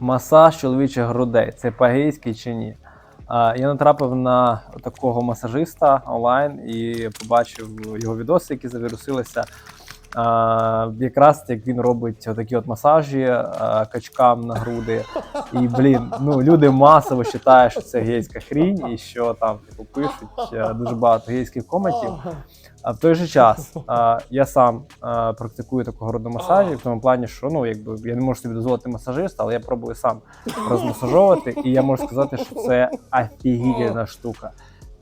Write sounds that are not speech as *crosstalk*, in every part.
Масаж чоловічих грудей. Це по-гейськи чи ні? Я натрапив на такого масажиста онлайн і побачив його відоси, які завірусилися. Якраз як він робить такі от масажі качкам на груди. І блін, ну люди масово вважають, що це гейська хрінь, і що там типу пишуть е, дуже багато гейських коментів. А в той же час *laughs* а, я сам а, практикую такого роду масажі, в тому плані, що ну якби я не можу собі дозволити масажиста, але я пробую сам розмасажовувати, і я можу сказати, що це офігітельна штука.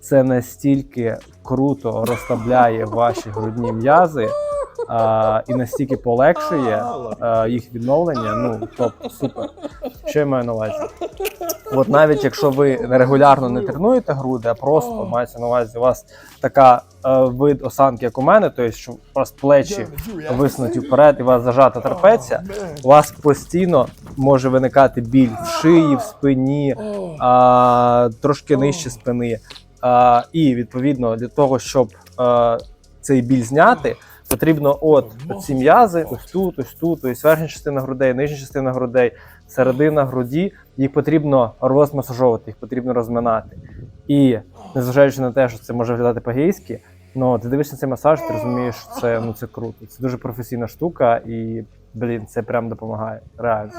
Це настільки круто розслабляє ваші грудні м'язи а, і настільки полегшує а, їх відновлення. Ну топ, супер. Що я маю на увазі? От навіть якщо ви регулярно не тренуєте груди, а просто мається на увазі у вас така е, вид осанки, як у мене, тобто що у вас плечі висунуті вперед і у вас зажата трапеція, у вас постійно може виникати біль в шиї, в спині, а, трошки нижче спини. А, і відповідно для того, щоб е, цей біль зняти, потрібно от ці м'язи, ось тут, ось тут, тобто верхня частина грудей, нижня частина грудей, середина груді, їх потрібно розмасажовувати, їх потрібно розминати. І незважаючи на те, що це може виглядати по-гейськи, ну ти дивишся на цей масаж, ти розумієш, що це ну це круто. Це дуже професійна штука, і блін, це прям допомагає. Реально.